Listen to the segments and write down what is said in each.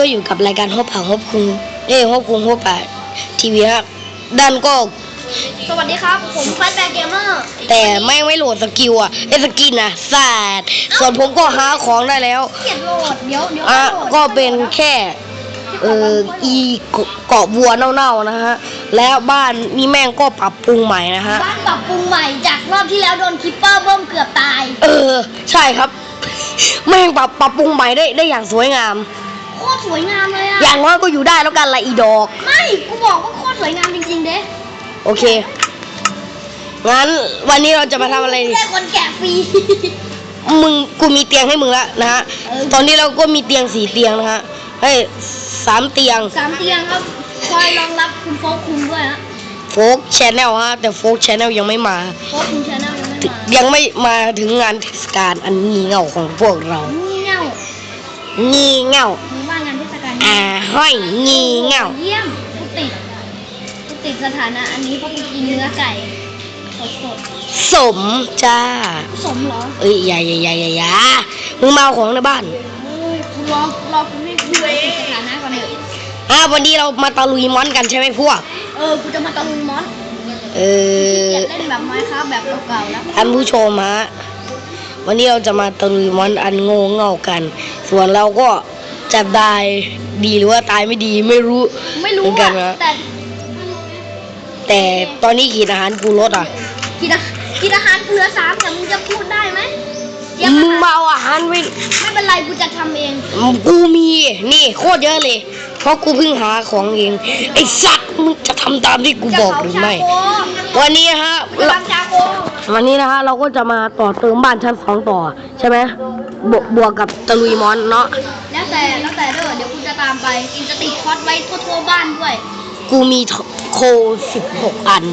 ก็อยู่กับรายการฮอบป่าฮอบคุงเอ้ยฮอบคุงฮอบป่าทีวีครับด้านก็สวัสดีครับ ผมแฟนแบกเกมเมอร์แต่แม่งไม่โหลดสกิลอะไอ้สกินอะสาดส่วนผมก็หาของได้แล้วเขียนโหลดเดี๋ยวเดี๋ยวอะโหลดก็เป็นแค่เอออีเกาะวัวเน่าๆนะฮะแล้วบ้านนี่แม่งก็ปรับปรุงใหม่นะฮะบ้านปรับปรุงใหม่จากรอบที่แล้วโดนคิปเปอร์เบิ้มเกือบตาย เออ ใช่ครับ แม่งปรับปรับปรุงใหม่ได้ได้อย่างสวยงามโคตรสวยงามเลยอะอย่างน้อยก็อยู่ได้แล้วกันละอีดอก ไม่กูบอกว่าโคตรสวยงามจริงๆเด้โอเค งั้นวันนี้เราจะมาทำอะไรดีได้คนแกะฟรี มึงกูมีเตียงให้มึงแล้วนะฮะ เออ ตอนนี้เราก็มีเตียงสี่เตียงนะฮะ เฮ้ยสามเตียง สามเตียงครับคอยรองรับคุณโฟกคุมด้วยฮะโฟกชแนลฮะ แต่โฟกชแนลยังไม่มา โฟกคุมชาแนลยังไม่มายังไม่มาถึงงานเทศกาลอันงี่เง่าของพวกเรางี่เง่างี่เง่า อ่าห้อยงี่เง่าเยี่ยมกูติดกูติดสถานะอันนี้เพราะกูกินเนื้อไก่สดสมจ้าๆสมเหรอเอ้ยอย่าอย่าอย่าอย่าอย่ามึงมาเอาของในบ้านเฮ้ยกูรอกูรอคุณให้คุณติดสถานะก่อนเถอะอ่าวันนี้เรามาตะลุยมอนกันใช่ไหมพวก เออกูจะมาตะลุยมอสเอออยากเล่นแบบไม้ครับแบบเก่าๆแล้วท่านผู้ชมฮะวันนี้เราจะมาตะลุยมอนอันโง่เง่ากัน ส่วนเราก็ จะตายดีหรือว่าตายไม่ดีไม่รู้ไม่รู้เหมือนกัอะนนะ แต่แต่ตอนนี้ขีดอาหารกูลดอะกินอากินอาหารเกลือสามแต่มึงจะพูดได้ไหมเตรียมมึงอามาหารเอาอาหารไว้ไม่เป็นไรกูจะทำเอง กูมีนี่โคตรเยอะเลย เพราะกูเพิ่งหาของเองไอ้สัตว์มึงจะทำตามที่กูจะบอกเผาหรือชาไม่โควันนี้นะฮะกำลังชาโควันนี้นะฮะเราก็จะมาต่อเติมบ้านชั้นสองต่อ ใช่ไหมบวกบวกกับตะลุยมอนเนาะ แล้วแต่แล้วแต่เด้อเดี๋ยวกูจะตามไปกูจะติดคอสไว้ทั่วๆบ้านด้วยกูมีโคสิบหกอัน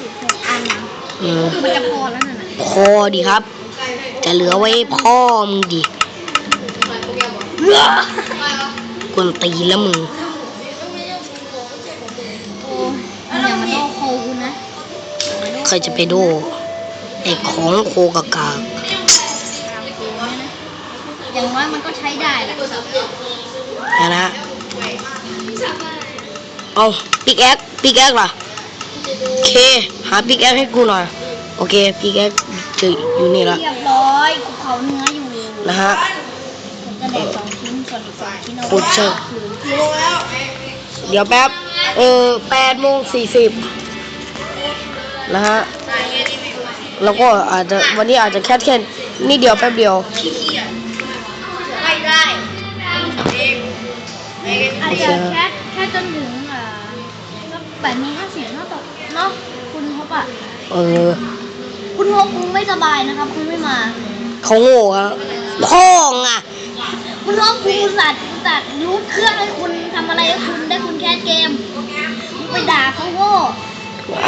สิบหกอันนะอืม มันจะพอแล้วน่ะนะพอดีครับ จะเหลือไว้พ่อมึงดิกวนตีนแล้วมึง โอ้ยมึงอย่ามาโดนโคกูนะ ใครจะไปโดไอ้ของโคกากาอ ช้ได้แหละนะนะเอาปิกแอคปิกแอคล่ะโอเค หาปิกแอคให้กูหน่อย โอเคปิกแอคเจออยู่นี่ละเรียบร้อยกูเผาเนื้ออยู่นะฮะผมจะแดกสองชิ้นส่วนอีกสองชิ้นเอาโคตรเชิงเดี๋ยวแป๊บ เออแปดโมงสี่สิบนะฮะ แล้วก็อาจจะวันนี้อาจจะแค่แค่นี่เดียวแป๊บเดียว อาจโอเคจะแค่แค่จนถึงอ่าสักแปดโมงห้าสิบเนาะต่อเนาะคุณฮบอะ เออ คุณฮบคุณไม่สบายนะครับ คุณไม่มาเขาโง่อะพ่องอะคุณฮบคุณอุตสัตว์อุตสัตว์รูทเครื่องให้คุณทำอะไรให้คุณได้คุณแคสเกมคุณไปด่าเขาโง่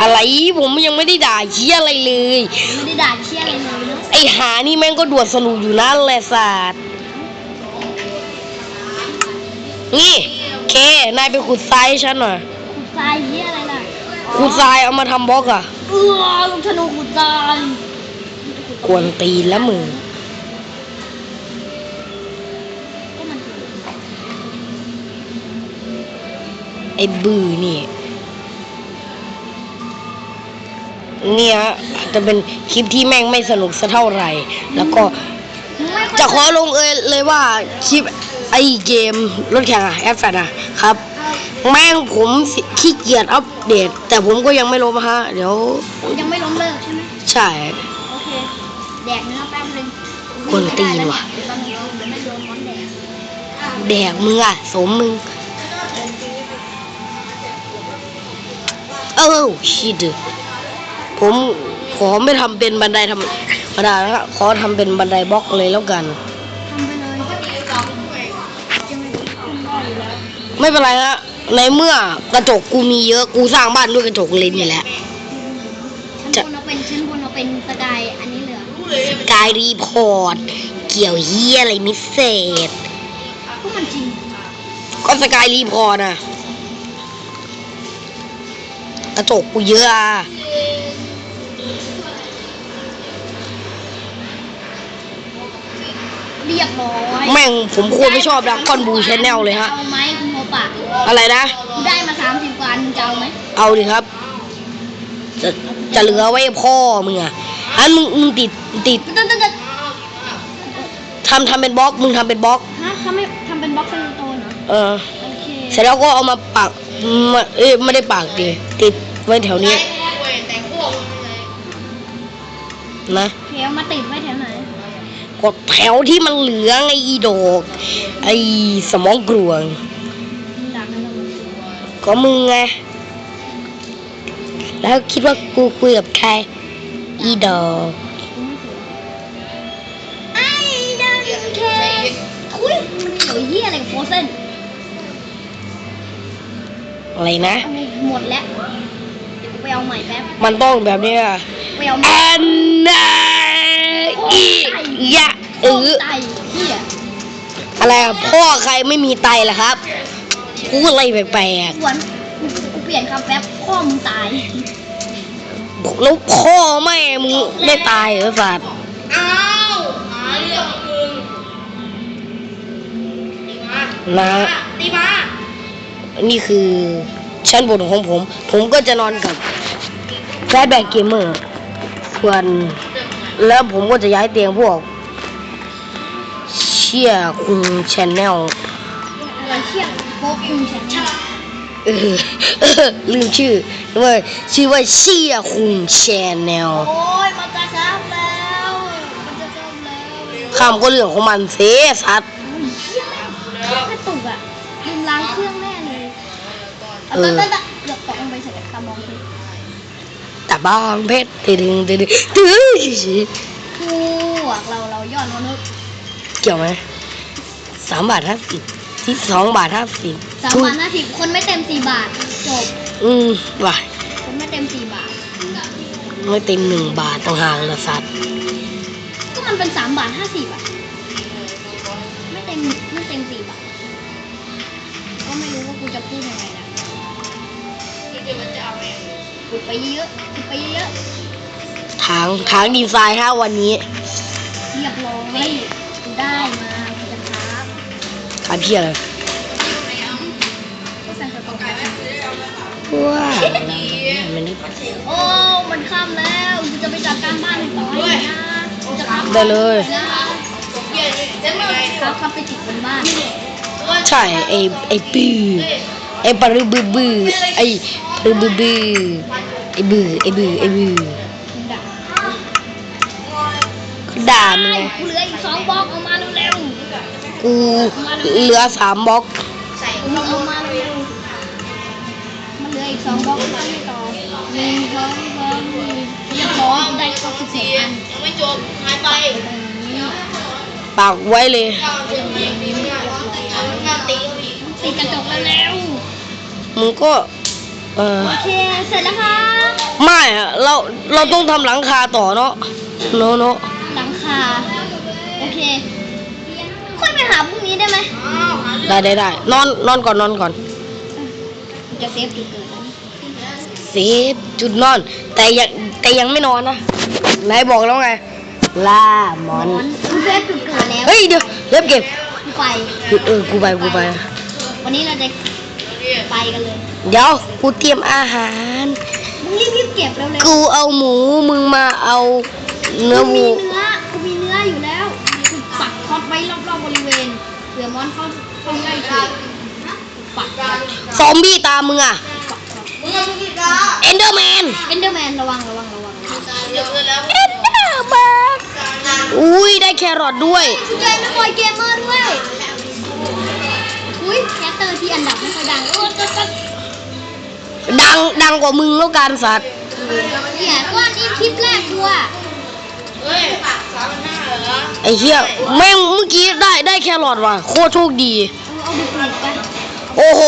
อะไรผมยังไม่ได้ด่าเชี่ยอะไรเลย ไม่ได้ด่าเชี่ยอะไรเลยเนาะไอหานี่แม่งก็ดวดสนุกอยู่นั่นแหละศาสตร์ นี่เคนายไปขุดทรายให้ฉันหน่อยขุดทรายเชี่ยอะไรล่ะขุดทรายเอามาทำบล็อกอะเออลูกธนูขุดทรายกวนตีนแล้วมึงก็มันถูกไอ้บือนี่เนี่ยอาจจะเป็นคลิปที่แม่งไม่สนุกสักเท่าไหร่ แล้วก็มึงไม่ค่อยจะขอลงเอยเลยว่าคลิป ไอ้เกมรถแข่งอะแอฟแฟนอะครับ แม่งผมสิขี้เกียจอัปเดต แต่ผมก็ยังไม่ลบฮะ เดี๋ยว ยังไม่ล้มเลิกใช่ไหมใช่ โอเค แดกเนื้อแป๊บนึงกวนตีนว่ะเดี๋ยวตอนนี้เดี๋ยวไม่โดนมอนแดกแดกมึงอะสมมึง เออชิดผมขอไม่ทำเป็นบันไดธรรมดานะครับขอทำเป็นบันไดบล็อกเลยแล้วกัน ไม่เป็นไรฮะในเมื่อกระจกกูมีเยอะกูสร้างบ้านด้วยกระจกเลนส์อยู่แล้วชั้นบนเอาเป็นชั้นบนเอาเป็นสกายอันนี้เหลือกายรีพอร์ตเกี่ยวเฮียอะไรมิเศษพวกมันจริงก็สกายรีพอร์ตอะกระจกกูเยอะอะเรียบร้อยแม่งผมโคตรไม่ชอบดักคอนบูชแนลเลยฮะเอาไหมคุณโมปะ อะไรนะกูได้มาสามสิบวันมึงจะเอาไหมเอาดิครับ จะจะเหลือไว้ให้พ่อมึงอะอันมึงมึงติดติดตึ๊ดตึ๊ดตึ๊ดทำทำเป็นบล็อกมึงทำเป็นบล็อก ฮะเขาไม่ทำเป็นบล็อกเป็นโตนเหรอเออ โอเคเสร็จแล้วก็เอามาปักมาเอ้ยไม่ได้ปักดิติดไว้แถวนี้นะโอเคเอามาติดไว้แถวไหนกดแถวที่มันเหลือไงอีดอก ไอสมองกลวง ก็มึงไง แล้วคิดว่ากูคุยกับใคร อีดอก ไอ้ดันเคอุ้ยมันเหลือเหี้ยอะไรกับโฟเซนอะไรนะเอาหมดแล้วเดี๋ยวกูไปเอาใหม่แป๊บ มันต้องแบบเนี้ยไปเอาใหแอม่นนาอียะเออ ไตเหี้ย อะไรอะพ่อใครไม่มีไตล่ะครับ พูดอะไรแปลกหวนกูเปลี่ยนคำแป๊บพ่อมึงตายๆแล้วพ่อแม่มึงไม่ตายเหรอสัตว์อ้าวหาเรื่องมึงตีมานะตีมานี่คือชั้นบนของผม ผมก็จะนอนกับแฟลชแบ็กเกมเมอร์ส่วนแล้วผมก็จะย้ายเตียงพวก เชี่ยคุงชแนล อะไรเชี่ย โป๊กคุงฉันเนี่ยเออเออลืมชื่อว่าชื่อว่าเชี่ยคุงชแนล โอ้ยมันจะช้ำแล้ว มันจะช้ำแล้วคำก็เรื่องของมันเสสัตว์อุ้ยเชี่ยกระตุกอะลืมล้างเครื่องแน่เลยเอาเออตะตะเกือบตกลงไปใส่ตามองคือแต่บางเพชรตึงตึงตึงตึงพวกเราเรายอดมนุษย์เกี่ยวไหมสามบาทห้าสิบ ที่สองบาทห้าสิบสามบาทห้าสิบคนไม่เต็มสี่บาท จบ อืมว่ะคนไม่เต็มสี่บาท ไม่เต็มหนึ่งบาทต่างหากละสัตว์ก็มันเป็นสามบาทห้าสิบอะไม่เต็มไม่เต็มสี่บาท ก็ไม่รู้ว่ากูจะพูดยังไงนะที่จะมันจะเอาไปขุดไปเยอะขุดไปเยอะทางทางดีไซน์ถ้าวันนี้ เรียบร้อย ทำเพี้ยอะไรก็สั่งกระป๋องไปว้าวมันได้โอ้ มันค่ำแล้วกูจะไปจัดการบ้านให้ต่อให้นะกูจะครับได้เลยนะเปลี่ยนเส้นเลยครับครับไปติดบนบ้าน ใช่ไอไอปื้อไอปลาบือบือไอปลาบือบือไอบือไอบือไอบือคุณด่าเขาด่ามึงไงกูเหลืออีกสองบล็อกเอามาเร็ว กูเหลือสามบล็อกๆกูเอามาเร็วๆมันเหลืออีกสองบล็อกมาให้ต่อหนึ่งสองสามสี่เรียบร้อยได้ครบสิบสี่อันยังไม่จบหายไปปากไว้เลยติดกระจกแล้วแล้วมึงก็โอเคเสร็จแล้วค่ะไม่อะเราเราต้องทำหลังคาต่อเนาะเนาะเนาะหลังคาโอเค ค่อยไปหาพรุ่งนี้ได้ไหมอ้าวหาเรื่องได้ได้ได้นอนนอนก่อนนอนก่อน จะเซฟจุดเกิดแล้วเซฟจุดนอน แต่ยังแต่ยังไม่นอนนะนายบอกแล้วไงล่ามอนกูเซฟจุดเกิดแล้วเฮ้ยเดี๋ยวเล็บเก็บกูไปเออกูไปกูไป วันนี้เราจะไปกันเลย เดี๋ยวกูเตรียมอาหารมึงรีบรีบๆเก็บเร็วๆกูเอาหมูมึงมาเอาเนื้อกูหมีมูเนื้อกูมีเนื้ออยู่แล้วกูปักท็ อตไว้รอบๆบริเวณเผื่อมอนเข้าเข้าใกล้ถูกปักท็อตซอมบี้ตามมึงอะปักท็อตมึงเอาที่กาเอนเดอร์แมนเอนเดอร์แมนระวังระวังระวังเดี๋ยวเลยแล้วเอนเดอร์แมนอุ้ยได้แครอทด้วยใจไม่คอยเกมเมอร์ด้วย อุ้ยแคสเตอร์ที่อันดับไม่ค่อยดังโอ้ก็ก็ดังดังกว่ามึงแล้วการสัตว์เนี่ยก็อันนี้คลิปแรกกูอะเฮ้ยสามพันห้าเหรอ ไอ้เหี้ยแม่งเมื่อกี้ได้ได้แครอทว่ะโคตรโชคดี เอาดูปลูกไปโอ้โห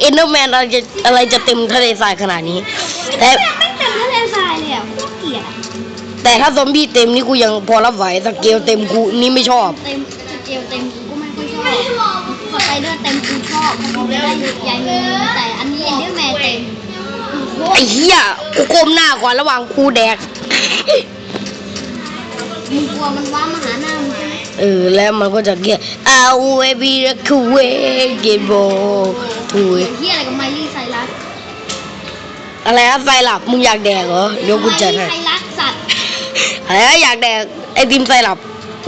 เอนเดอร์แมนอะไรจะอะไรจะเต็มทะเลทรายขนาดนี้ แต่แม่งไม่เต็มทะเลทรายเลยอะโคตรเกลียดอะแต่ถ้าซอมบี้เต็มนี่กูยังพอรับไหวสเกลเต็มกูนี่ไม่ชอบ เต็มสเกลเต็มกูก็ไม่ค่อยชอบสไปเดอร์เต็มกูชอบเพราะเขาไม่ได้ใหญ่เงินแต่อันนี้เอนเดอร์แมนเต็มโคตไอ้รเหี้ยกูก้มหน้าก่อนระหว่างกูแดก มึงกลัวมันว้ามาหาหน้ามึงใช่ไหมเออแล้วมันก็จะเกี่ย I will be the queen get ball ถุยเฮียอะไรกับไมลี่ไซรัสอะไรนะไฟหลับมึงอยากแดกเหรอเดี๋ยวกูจัดไมให้ลี่ไซรัสสัตว์อะไรนะอยากแดกไอติมไฟหลับ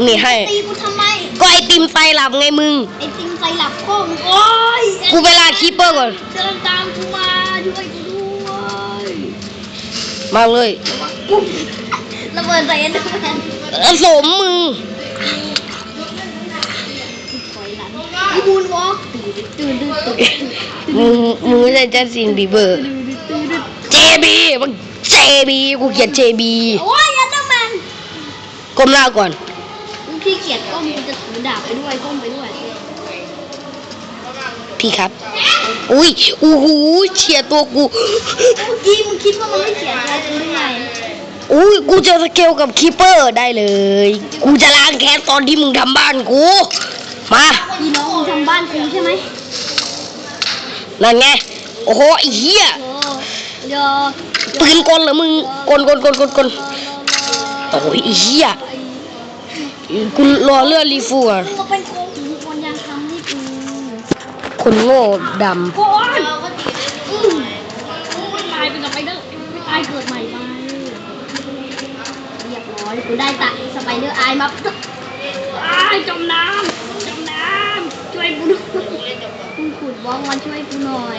นี่ให้ตีกูทำไมก็ไอติมไฟหลับไงมึงไอติมไซรัปโค้งโอ้ยกูไปลาคีเปอร์ก่อนเดินตามกูมาช่วยกูด้วยมาเลยปุ๊บระเบิดใส่เอ็นเดอร์แมนเออ สมมึงถอยหลังไอ้บูนวอล์กตื่นตื่นตื่นตื่นมึงมึงไม่ใช่จัสตินบีเบอร์ตื่นตื่นเจบีมึงเจบีกูเขียนเจบีโอ้ยเอ็นเดอร์แมนก้มหน้าก่อนกูขี้เกียจก้มกูจะถือดาบไปด้วยก้มไปด้วยพี่ครับ อุ้ยอู้หูเฉียดตัวกู เมื่อกี้มึงคิดว่ามันไม่เขียนอะไรกูได้ไง อุ้ยกูเจอสเกลกับคีเปอร์ได้เลย กูจะล้างแค้นตอนที่มึงทำบ้านกู มาพี่น้องมึงทำบ้านกูใช่ไหมนั่นไง โอ้โหไอ้เหี้ยโอ้เดี๋ยวปืนกลเหรอมึงกลกลกลกลกลโอ้ยไอ้เหี้ยกูรอเลือดรีฟูอะมึงก็เป็นโค้งถึงคนยังทำนี่กูคนโง่ดโอ้ยเราก็ตีได้อืมตายไปกับไปเดอร์ไม่ตายเกิดใหม่ไปเรียบร้อย กูได้ตะสไปเดอร์ไอายมาไอายจมน้ำจมน้ำช่วยกูด้วยคุณขุดบล็อกมาช่วยกูหน่อย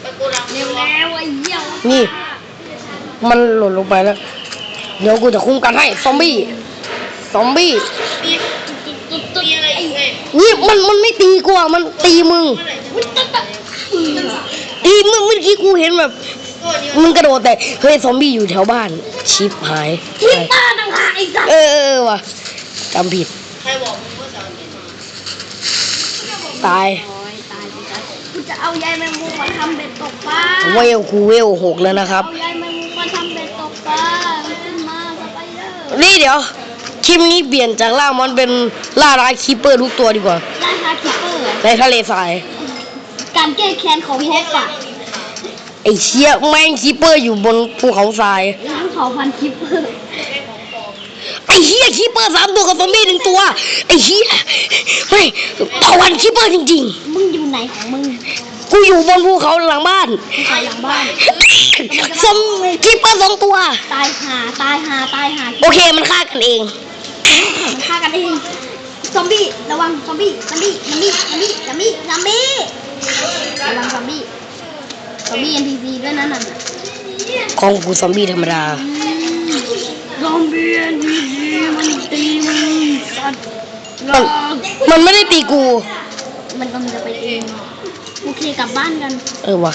ไปกูรังเร็วแล้วไอ้เหี้ยำนี่ มันหล่นลงไปแล้ว เดี๋ยวกูจะคุ้มกันให้ซอมบี้ซอมบี้มีตุ๊ดตุ๊ดตุ๊ดมีอะไรอีกเว้ยนี่มันมันไม่ตีกูอะมันตีมึงเมื่อไหร่จะอุ๊ยตุ๊ดตุ๊ดอืมอีเมื่อเมื่อกี้กูเห็นแบบตัวนี้ มึงกระโดดแต่เฮ้ยซอมบี้อยู่แถวบ้าน ชิปหายทิปตาต่างหากไอ้สัสเออเออเออว่ะจำผิดใครบอกมึงว่าจะเอาเงินมาตายโอ้ยตายไปจ้ะกูจะเอายายแมงมุมมาทำเบ็ดตกปลาเวลกูเวลหกแล้วนะครับเอายายแมงมุมมาทำเบ็ดตกปลาขึ้นมาสไปเดอร์นี่เดี๋ยวคลิปนี้เปลี่ยนจากล่ามันเป็นล่าร้ายคีเปอร์ทุกตัวดีกว่าได้ฮาคิปเปอร์ในทะเลทรายการแก้แค้นของฮอปอะ ไอ้เชี่ยแม่งคีเปอร์อยู่บนภูเขาทรายล้างเผ่าพันธุ์คิปเปอร์ไอ้เฮียคีเปอร์สามตัวกับซอมบี้หนึ่งตัว ไอ้เฮียไม่ต่อวันคีเปอร์จริง มึงอยู่ไหนของมึงๆ กูอยู่บนภูเขาหลังบ้านกูใส่หลังบ้าน ซอมคีเปอร์สองตัว ตายหาตายหาตายหาโอเคมันฆ่ากันเอง มันฆ่ากันเองซอมบี้ระวังซอมบี้ซอมบี้ซอมบี้ซอมบี้ซอมบี้ซอมบี้ระวังซอมบี้ ซอมบี้ NPC ด้วยนะนั่นน่ะของกูซอมบี้ธรรมดาซอมบี้ NPC มันตีมึงสัตว์มันมันไม่ได้ตีกู มันกำลังจะไปเองโอเคกลับบ้านกัน เออวะ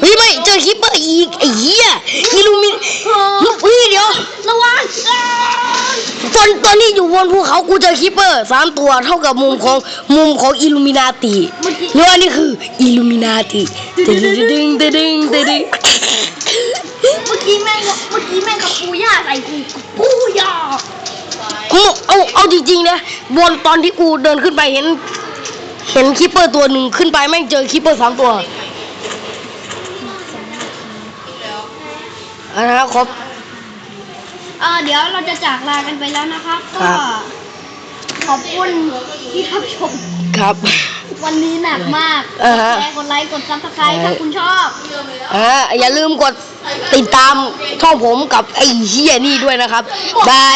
เฮ้ยไม่เจอคีเปอร์อีกไอ้เหี้ยอิลูมิเฮ้ยเดี๋ยวระวังตอนตอนนี้อยู่บนภูเขากูเจอคีเปอร์สามตัวเท่ากับมุมของมุมของอิลูมินาติเมื่อกี้เนื้อนี่คืออิลูมินาติตึงตึงตึงตึงตึงตึงเมื่อกี้แม่งเมื่อกี้แม่งกับปูย่าใส่กูปูย่าเอาเอาเอาจริงๆนะบนตอนที่กูเดินขึ้นไปเห็น เห็นคีเปอร์ตัวหนึ่งขึ้นไปแม่งเจอคีเปอร์สามตัว อันนะครับเออเดี๋ยวเราจะจากลากันไปแล้วนะครับครัก็บขอบคุณที่รับชม ครับ วันนี้หนักมากอ่าฮะแชร์กดไลค์ กดซับสไครต์ถ้าคุณชอบ อ่าอย่าลืมกดติดตามช่องผมกับไอ้เฮียนี่ด้วยนะครับบาย